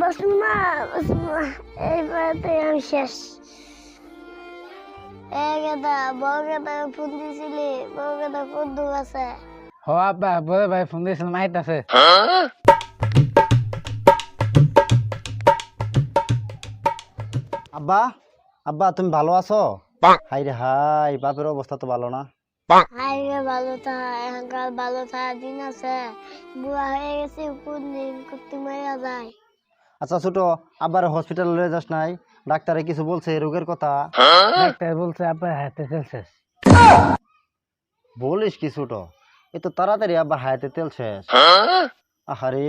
বসমা বসমা এইবারতে আমি শেষ ফোন দিছিলি আছে হ আব্বা বড় ভাই ফোন মাইত আছে আব্বা আব্বা তুমি ভালো আছো? হাই রে হাই বাপের অবস্থা তো ভালো না। হাই রে ভালো থা এখানকার ভালো থা দিন আছে। বুড়া হয়ে গেছে কোন দিন করতে মারা যায়। আচ্ছা ছোট হসপিটালে লয়ে যাস নাই। ডাক্তারে কিছু বলছে রোগের কথা? ডাক্তার বলছে হাতে তেল শেষ বলিস কি ছোট? এ তো তাড়াতাড়ি আব্বার হায়াতে তেল শেষ আহারে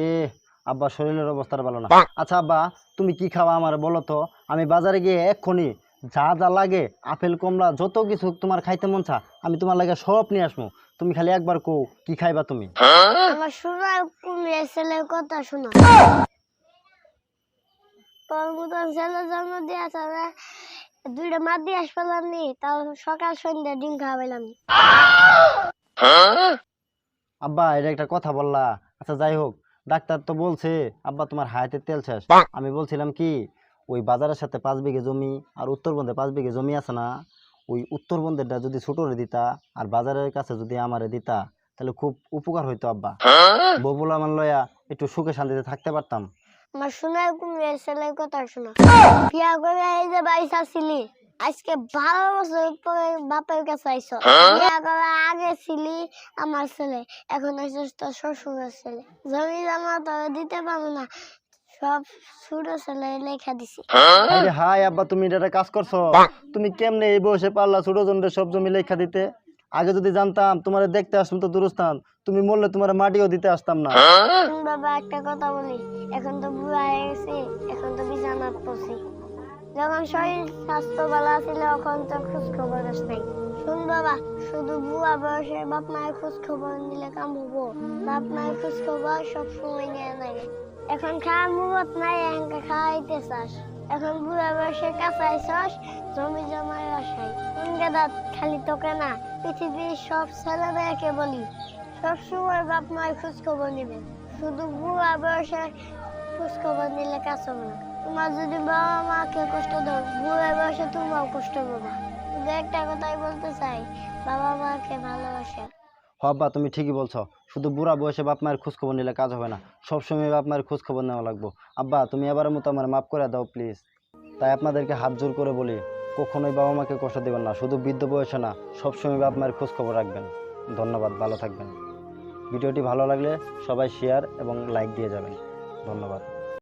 আব্বা শরীরের অবস্থাটা ভালো না। আচ্ছা আব্বা তুমি কি খাওয়া আমার বলো তো? আমি বাজারে গিয়ে এক্ষুনি যা যা লাগে আপেল কমলা যত কিছু তোমার খাইতে মন চা আমি তোমার লাগে সব নিয়ে আসব। তুমি খালি একবার কো কি খাইবা তুমি? আমার শোনা কুমির ছেলের কথা শোনো। তোর মতন জন্ম দিয়ে তারা দুইটা মাছ দিয়ে আসলাম নি তাও সকাল সন্ধ্যা ডিম খাওয়াইলাম নি। আব্বা এটা একটা কথা বললা। আচ্ছা যাই হোক ডাক্তার তো বলছে আব্বা তোমার হায়াতে তেল শেষ। আমি বলছিলাম কি ওই বাজারের সাথে পাঁচ বিঘে জমি আর উত্তরবঙ্গে পাঁচ বিঘে জমি আছে না ওই উত্তরবঙ্গেরটা যদি ছোটরে দিতা আর বাজারের কাছে যদি আমারে দিতা তাহলে খুব উপকার হইতো আব্বা। ববুলা আমার লয়া একটু সুখে শান্তিতে থাকতে পারতাম। আমার শোনার কুমির ছেলের কথা শোনো। বিয়া করে এই যে আসিলি আজকে বারো বছর পরে বাপের কাছে আইসো বিয়া করার আগে ছিলি আমার ছেলে এখন আইসস তোর শ্বশুরের ছেলে। জমি জমা তোর দিতে পারব না সব ছোট ছেলে লেখা দিছি। আরে হাই আব্বা তুমি এটা কাজ করছ? তুমি কেমনে এই বয়সে পারলা ছোট জনের সব জমি লেখা দিতে? আগে যদি জানতাম তোমার দেখতে আসতাম তো দূরস্থান তুমি মরলে তোমার মাটিও দিতে আসতাম না। বাবা একটা কথা বলি। এখন তো বুড়া হয়ে গেছি এখন তো বিছানাত পড়ছি। যখন শরীর স্বাস্থ্য ভালো ছিল তখন তো খোঁজ খবর নাই। শুন বাবা, শুধু বুয়া বয়সে বাপ মায়ের খোঁজ খবর নিলে কাম হব? বাপ মায়ের খোঁজ খবর সব সময় নিয়ে লাগে এখন খাওয়ার মুরত নাই এখানকে খাওয়াইতে চাস। এখন বুড়া বয়সে কাঁচাই চাস জমি জমায় আসাই কোন গেদাত খালি তোকে না, পৃথিবীর সব ছেলেদেরকে বলি। সবসময় বাপ মায়ের খোঁজ খবর নেবেন শুধু বুড়া বয়সে খোঁজ নিলে কাজ হবে না। তোমার যদি বাবা মাকে কষ্ট দাও কষ্ট পাবা। শুধু একটা কথাই বলতে চাই, বাবা মাকে ভালোবাসে। হ আব্বা তুমি ঠিকই বলছো। শুধু বুড়া বয়সে বাপ মায়ের খোঁজ খবর নিলে কাজ হবে না। সবসময় বাপ মায়ের খোঁজ খবর নেওয়া লাগবো। আব্বা, তুমি এবারের মতো আমার মাফ করে দাও, প্লিজ। তাই আপনাদেরকে হাত জোর করে বলি, কখনোই বাবা মাকে কষ্ট দেবেন না। শুধু বৃদ্ধ বয়সে না, সবসময় বাপ মায়ের খোঁজ খবর রাখবেন। ধন্যবাদ, ভালো থাকবেন। ভিডিওটি ভালো লাগলে সবাই শেয়ার এবং লাইক দিয়ে যাবেন। ধন্যবাদ।